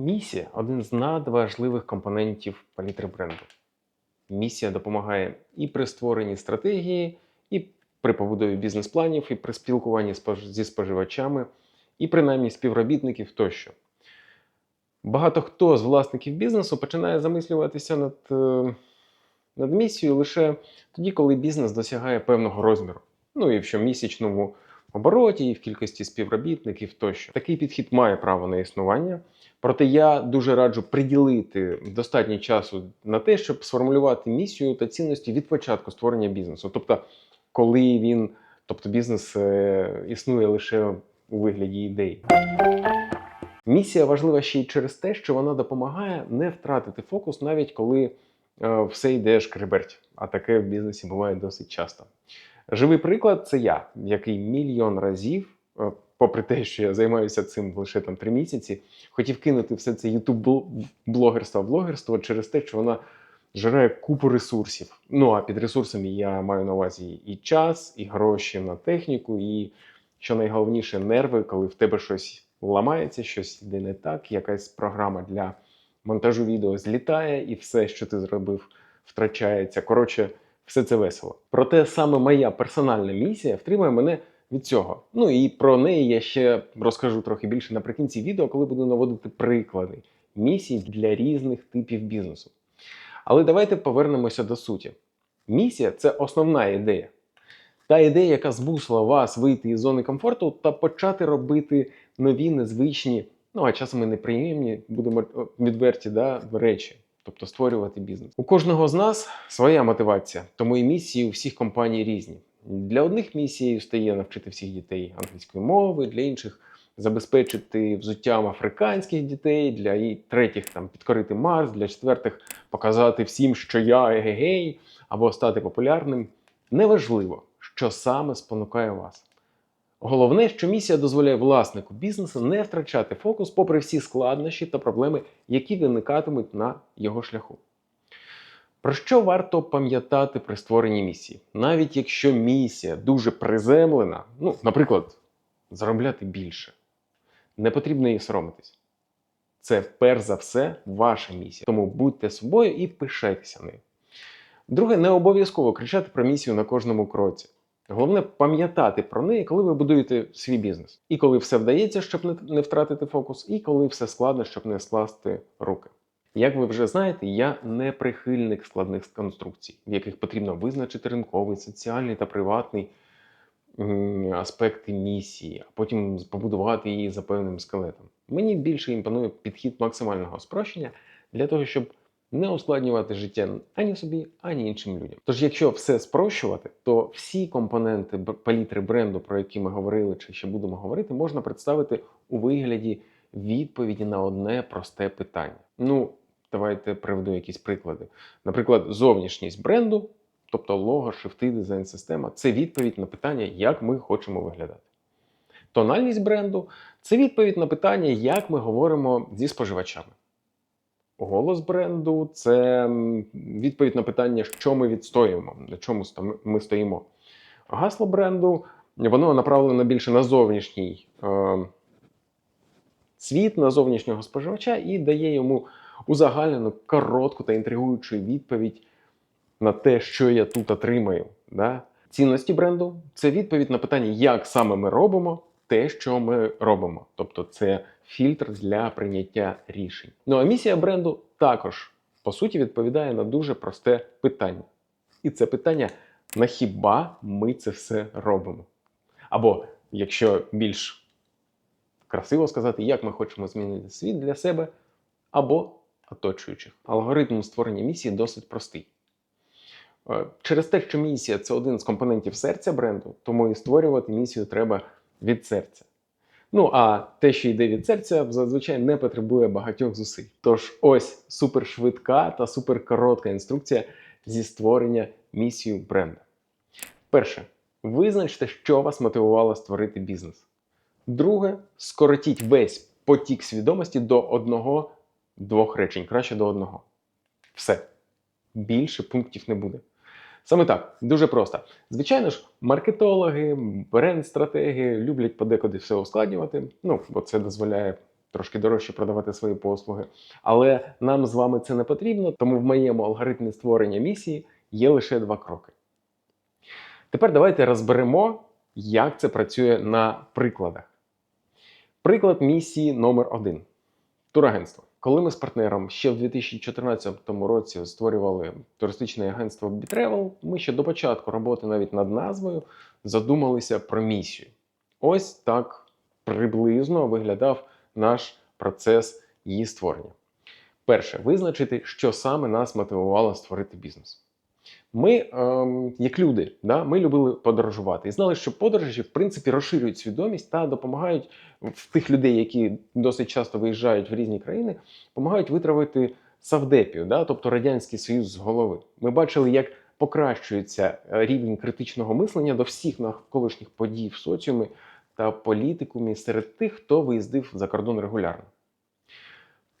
Місія один з надважливих компонентів палітри бренду. Місія допомагає і при створенні стратегії, і при побудові бізнес-планів, і при спілкуванні зі споживачами, і принаймні співробітників тощо. Багато хто з власників бізнесу починає замислюватися над, е, над місією лише тоді, коли бізнес досягає певного розміру. Ну і в щомісячному обороті, і в кількості співробітників тощо. Такий підхід має право на існування. Проте я дуже раджу приділити достатньо часу на те, щоб сформулювати місію та цінності від початку створення бізнесу. Тобто, коли він, тобто бізнес е, існує лише у вигляді ідей. Місія важлива ще й через те, що вона допомагає не втратити фокус, навіть коли е, все йде шкреберть. А таке в бізнесі буває досить часто. Живий приклад це я, який мільйон разів, е, попри те, що я займаюся цим лише там три місяці, хотів кинути все це ютуб блогерство блогерство через те, що вона жре купу ресурсів. Ну а під ресурсами я маю на увазі і час, і гроші на техніку, і що найголовніше, нерви, коли в тебе щось ламається, щось йде не так, якась програма для монтажу відео злітає, і все, що ти зробив, втрачається. Коротше, все це весело. Проте саме моя персональна місія втримує мене від цього. Ну і про неї я ще розкажу трохи більше наприкінці відео, коли буду наводити приклади місій для різних типів бізнесу. Але давайте повернемося до суті. Місія це основна ідея. Та ідея, яка змусила вас вийти із зони комфорту та почати робити нові, незвичні, ну а часом і неприємні, будемо відверті, да, речі, тобто створювати бізнес. У кожного з нас своя мотивація, тому і місії у всіх компаній різні. Для одних місією стає навчити всіх дітей англійської мови, для інших забезпечити взуттям африканських дітей, для третіх там підкорити Марс, для четвертих показати всім, що я егегей, або стати популярним. Неважливо, що саме спонукає вас. Головне, що місія дозволяє власнику бізнесу не втрачати фокус попри всі складнощі та проблеми, які виникатимуть на його шляху. Про що варто пам'ятати при створенні місії? Навіть якщо місія дуже приземлена, ну, наприклад, заробляти більше, не потрібно її соромитись. Це перш за все ваша місія. Тому будьте собою і пишайтеся нею. Друге, не обов'язково кричати про місію на кожному кроці. Головне пам'ятати про неї, коли ви будуєте свій бізнес. І коли все вдається, щоб не- втратити фокус, і коли все складно, щоб не скласти руки. Як ви вже знаєте, я не прихильник складних конструкцій, в яких потрібно визначити ринковий, соціальний та приватний аспекти місії, а потім побудувати її за певним скелетом. Мені більше імпонує підхід максимального спрощення для того, щоб не ускладнювати життя ані собі, ані іншим людям. Тож, якщо все спрощувати, то всі компоненти палітри бренду, про які ми говорили чи ще будемо говорити, можна представити у вигляді відповіді на одне просте питання. Ну, давайте приведу якісь приклади. Наприклад, зовнішність бренду, тобто лого, шрифти, дизайн система це відповідь на питання, як ми хочемо виглядати. Тональність бренду це відповідь на питання, як ми говоримо зі споживачами. Голос бренду це відповідь на питання, що ми відстоюємо, на чому ми стоїмо. Гасло бренду воно направлено більше на зовнішній е, світ, на зовнішнього споживача і дає йому узагальнену коротку та інтригуючу відповідь на те, що я тут отримаю. Да? Цінності бренду це відповідь на питання, як саме ми робимо те, що ми робимо. Тобто це фільтр для прийняття рішень. Ну а місія бренду також по суті відповідає на дуже просте питання. І це питання: на хіба ми це все робимо? Або якщо більш красиво сказати, як ми хочемо змінити світ для себе або оточуючих. Алгоритм створення місії досить простий. Е, Через те, що місія це один з компонентів серця бренду, тому і створювати місію треба від серця. Ну а те, що йде від серця, зазвичай не потребує багатьох зусиль. Тож ось супершвидка та суперкоротка інструкція зі створення місії бренду. Перше, визначте, що вас мотивувало створити бізнес. Друге, скоротіть весь потік свідомості до одного-двох речень, краще до одного. Все. Більше пунктів не буде. Саме так, дуже просто. Звичайно ж, маркетологи, бренд-стратеги люблять подекуди все ускладнювати. Ну, бо це дозволяє трошки дорожче продавати свої послуги. Але нам з вами це не потрібно, тому в моєму алгоритмі створення місії є лише два кроки. Тепер давайте розберемо, як це працює на прикладах. Приклад місії номер один турагентство. Коли ми з партнером ще в 2014 році створювали туристичне агентство Bitravel, ми ще до початку роботи навіть над назвою задумалися про місію. Ось так приблизно виглядав наш процес її створення. Перше, визначити, що саме нас мотивувало створити бізнес. Ми, ем, як люди, да, ми любили подорожувати і знали, що подорожі в принципі розширюють свідомість та допомагають в тих людей, які досить часто виїжджають в різні країни, допомагають витравити савдепію, да, тобто радянський союз з голови. Ми бачили, як покращується е, рівень критичного мислення до всіх навколишніх подій в соціумі та політикумі серед тих, хто виїздив за кордон регулярно.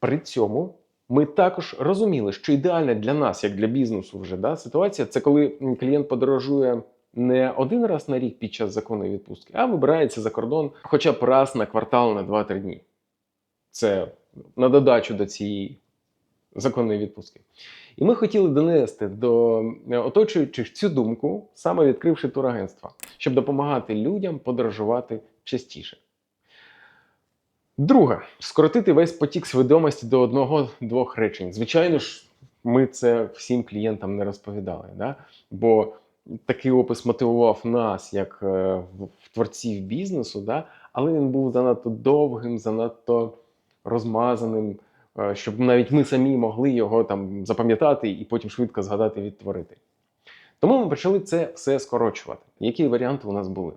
При цьому ми також розуміли, що ідеальна для нас, як для бізнесу, вже да, ситуація це коли клієнт подорожує не один раз на рік під час законної відпустки, а вибирається за кордон хоча б раз на квартал на 2-3 дні. Це на додачу до цієї законної відпустки. І ми хотіли донести до оточуючих цю думку, саме відкривши турагентство, щоб допомагати людям подорожувати частіше. Друге, скоротити весь потік свідомості до одного-двох речень. Звичайно ж, ми це всім клієнтам не розповідали, да? бо такий опис мотивував нас, як е, творців бізнесу, да? але він був занадто довгим, занадто розмазаним, е, щоб навіть ми самі могли його там запам'ятати і потім швидко згадати відтворити. Тому ми почали це все скорочувати. Які варіанти у нас були?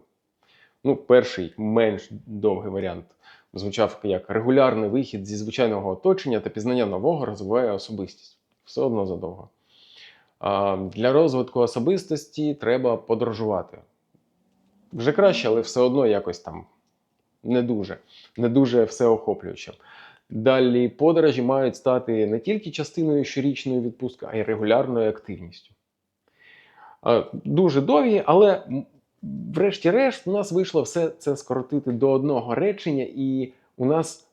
Ну, перший менш довгий варіант звучав як регулярний вихід зі звичайного оточення та пізнання нового розвиває особистість. Все одно задовго. Для розвитку особистості треба подорожувати. Вже краще, але все одно якось там не дуже, не дуже всеохоплюючим. Далі подорожі мають стати не тільки частиною щорічної відпустки, а й регулярною активністю. Дуже довгі, але врешті-решт, у нас вийшло все це скоротити до одного речення, і у нас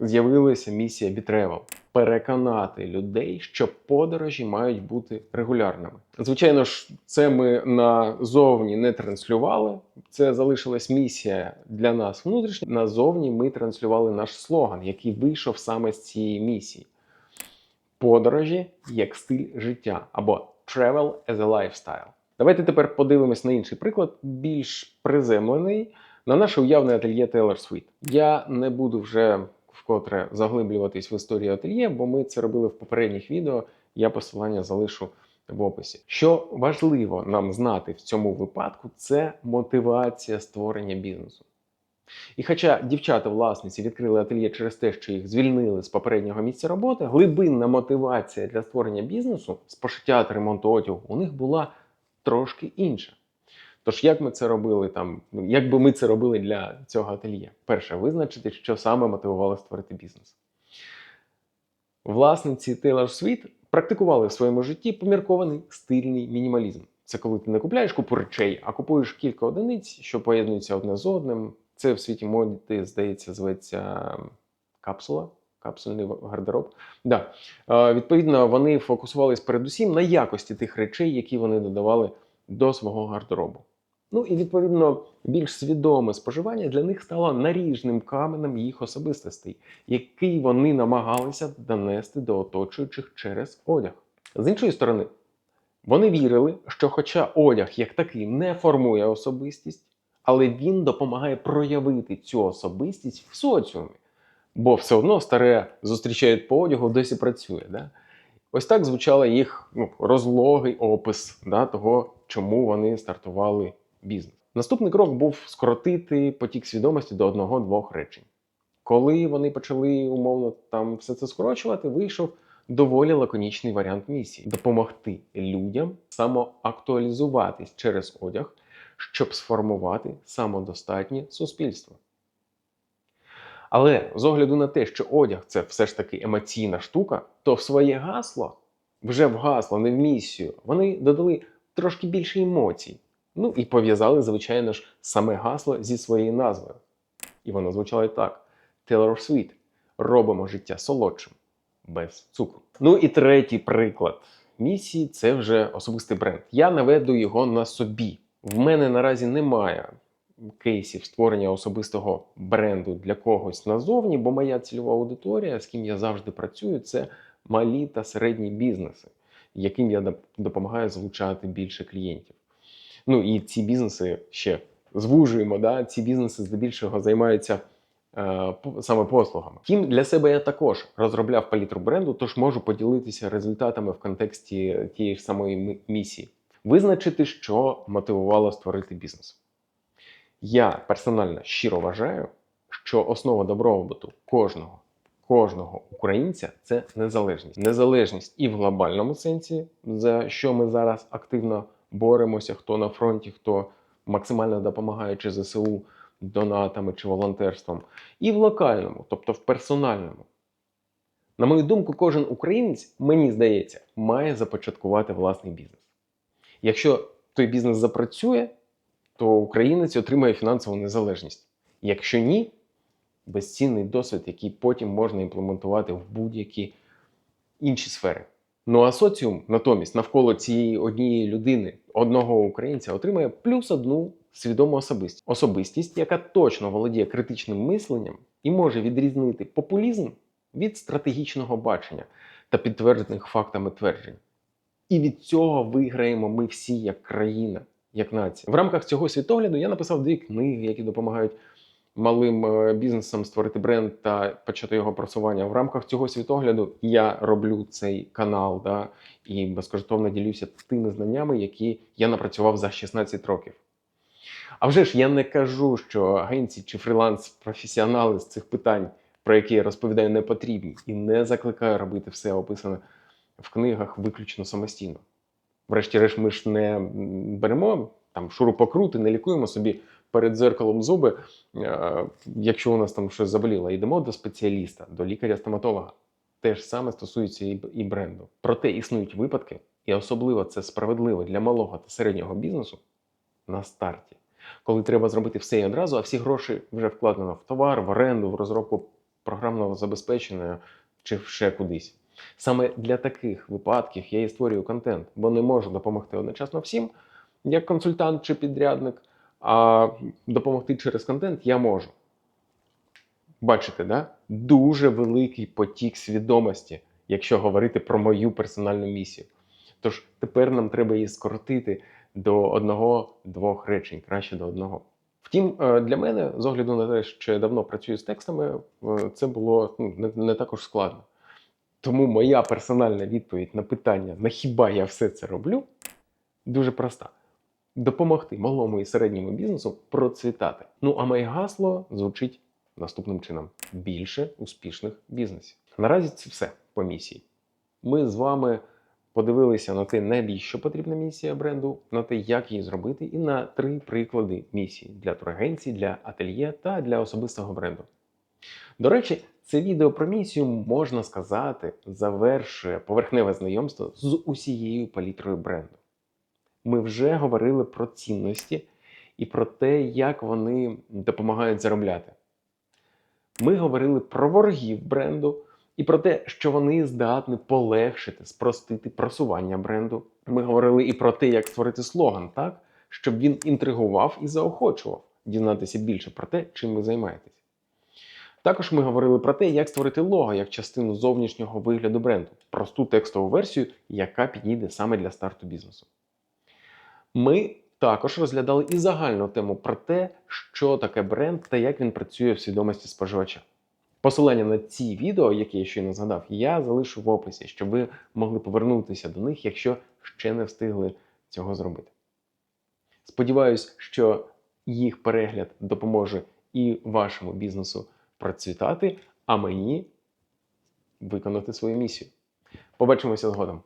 з'явилася місія Бітревел переконати людей, що подорожі мають бути регулярними. Звичайно ж, це ми назовні не транслювали. Це залишилась місія для нас внутрішня. Назовні ми транслювали наш слоган, який вийшов саме з цієї місії. Подорожі як стиль життя або travel as a lifestyle. Давайте тепер подивимось на інший приклад, більш приземлений на наше уявне ательє Taylor Swift. Я не буду вже вкотре заглиблюватись в історію ательє, бо ми це робили в попередніх відео. Я посилання залишу в описі. Що важливо нам знати в цьому випадку, це мотивація створення бізнесу. І хоча дівчата-власниці відкрили ательє через те, що їх звільнили з попереднього місця роботи, глибинна мотивація для створення бізнесу з пошиття та ремонту одягу у них була трошки інша. Тож, як ми це робили там, ну, як би ми це робили для цього ательє? Перше, визначити, що саме мотивувало створити бізнес. Власниці Taylor Swift практикували в своєму житті поміркований стильний мінімалізм. Це коли ти не купляєш купу речей, а купуєш кілька одиниць, що поєднуються одне з одним. Це в світі моди, здається, зветься капсула, капсульний гардероб. Да. Е, Відповідно, вони фокусувались передусім на якості тих речей, які вони додавали до свого гардеробу. Ну і відповідно більш свідоме споживання для них стало наріжним каменем їх особистостей, який вони намагалися донести до оточуючих через одяг. З іншої сторони, вони вірили, що, хоча одяг як такий не формує особистість, але він допомагає проявити цю особистість в соціумі. Бо все одно старе зустрічають по одягу, досі працює. Да? Ось так звучала їх ну, розлогий опис да, того, чому вони стартували бізнес. Наступний крок був скоротити потік свідомості до одного-двох речень. Коли вони почали умовно там все це скорочувати, вийшов доволі лаконічний варіант місії допомогти людям самоактуалізуватись через одяг, щоб сформувати самодостатнє суспільство. Але з огляду на те, що одяг це все ж таки емоційна штука, то в своє гасло, вже в гасло, не в місію, вони додали трошки більше емоцій. Ну і пов'язали, звичайно ж, саме гасло зі своєю назвою. І воно звучало так: Taylor Swift робимо життя солодшим без цукру. Ну і третій приклад місії це вже особистий бренд. Я наведу його на собі. В мене наразі немає кейсів створення особистого бренду для когось назовні, бо моя цільова аудиторія, з ким я завжди працюю, це малі та середні бізнеси, яким я допомагаю залучати більше клієнтів. Ну і ці бізнеси ще звужуємо. Да? Ці бізнеси здебільшого займаються е, саме послугами. Втім, для себе я також розробляв палітру бренду, тож можу поділитися результатами в контексті тієї ж самої місії. Визначити, що мотивувало створити бізнес. Я персонально щиро вважаю, що основа добробуту кожного, кожного українця це незалежність. Незалежність і в глобальному сенсі, за що ми зараз активно боремося, хто на фронті, хто максимально допомагаючи ЗСУ донатами чи волонтерством, і в локальному, тобто в персональному. На мою думку, кожен українець, мені здається, має започаткувати власний бізнес. Якщо той бізнес запрацює, то українець отримає фінансову незалежність. Якщо ні, безцінний досвід, який потім можна імплементувати в будь-які інші сфери. Ну а соціум натомість навколо цієї однієї людини, одного українця, отримає плюс одну свідому особистість. Особистість, яка точно володіє критичним мисленням і може відрізнити популізм від стратегічного бачення та підтверджених фактами тверджень. І від цього виграємо ми всі як країна, як нація. В рамках цього світогляду я написав дві книги, які допомагають малим е, бізнесам створити бренд та почати його просування. В рамках цього світогляду я роблю цей канал да, і безкоштовно ділюся тими знаннями, які я напрацював за 16 років. А вже ж я не кажу, що агенції чи фріланс-професіонали з цих питань, про які я розповідаю, не потрібні, і не закликаю робити все описане в книгах виключно самостійно. Врешті-решт, ми ж не беремо там шурупокрути, не лікуємо собі перед дзеркалом зуби, е, якщо у нас там щось заболіло, йдемо до спеціаліста, до лікаря-стоматолога. Те ж саме стосується і, і бренду. Проте існують випадки, і особливо це справедливо для малого та середнього бізнесу на старті, коли треба зробити все і одразу, а всі гроші вже вкладено в товар, в оренду, в розробку програмного забезпечення чи ще кудись. Саме для таких випадків я і створюю контент, бо не можу допомогти одночасно всім, як консультант чи підрядник, а допомогти через контент я можу. Бачите, да? дуже великий потік свідомості, якщо говорити про мою персональну місію. Тож тепер нам треба її скоротити до одного-двох речень, краще до одного. Втім, е, для мене, з огляду на те, що я давно працюю з текстами, е, це було ну, не, не також складно. Тому моя персональна відповідь на питання, на хіба я все це роблю, дуже проста: допомогти малому і середньому бізнесу процвітати. Ну а моє гасло звучить наступним чином: більше успішних бізнесів. Наразі це все по місії. Ми з вами подивилися на те, навіщо потрібна місія бренду, на те, як її зробити, і на три приклади місії для турагенцій, для ательє та для особистого бренду. До речі, це відео про місію, можна сказати, завершує поверхневе знайомство з усією палітрою бренду. Ми вже говорили про цінності і про те, як вони допомагають заробляти. Ми говорили про ворогів бренду і про те, що вони здатні полегшити, спростити просування бренду. Ми говорили і про те, як створити слоган так, щоб він інтригував і заохочував дізнатися більше про те, чим ви займаєтесь. Також ми говорили про те, як створити лого як частину зовнішнього вигляду бренду, просту текстову версію, яка підійде саме для старту бізнесу. Ми також розглядали і загальну тему про те, що таке бренд та як він працює в свідомості споживача. Посилання на ці відео, які я щойно згадав, я залишу в описі, щоб ви могли повернутися до них, якщо ще не встигли цього зробити. Сподіваюсь, що їх перегляд допоможе і вашому бізнесу процвітати, а мені виконати свою місію. Побачимося згодом.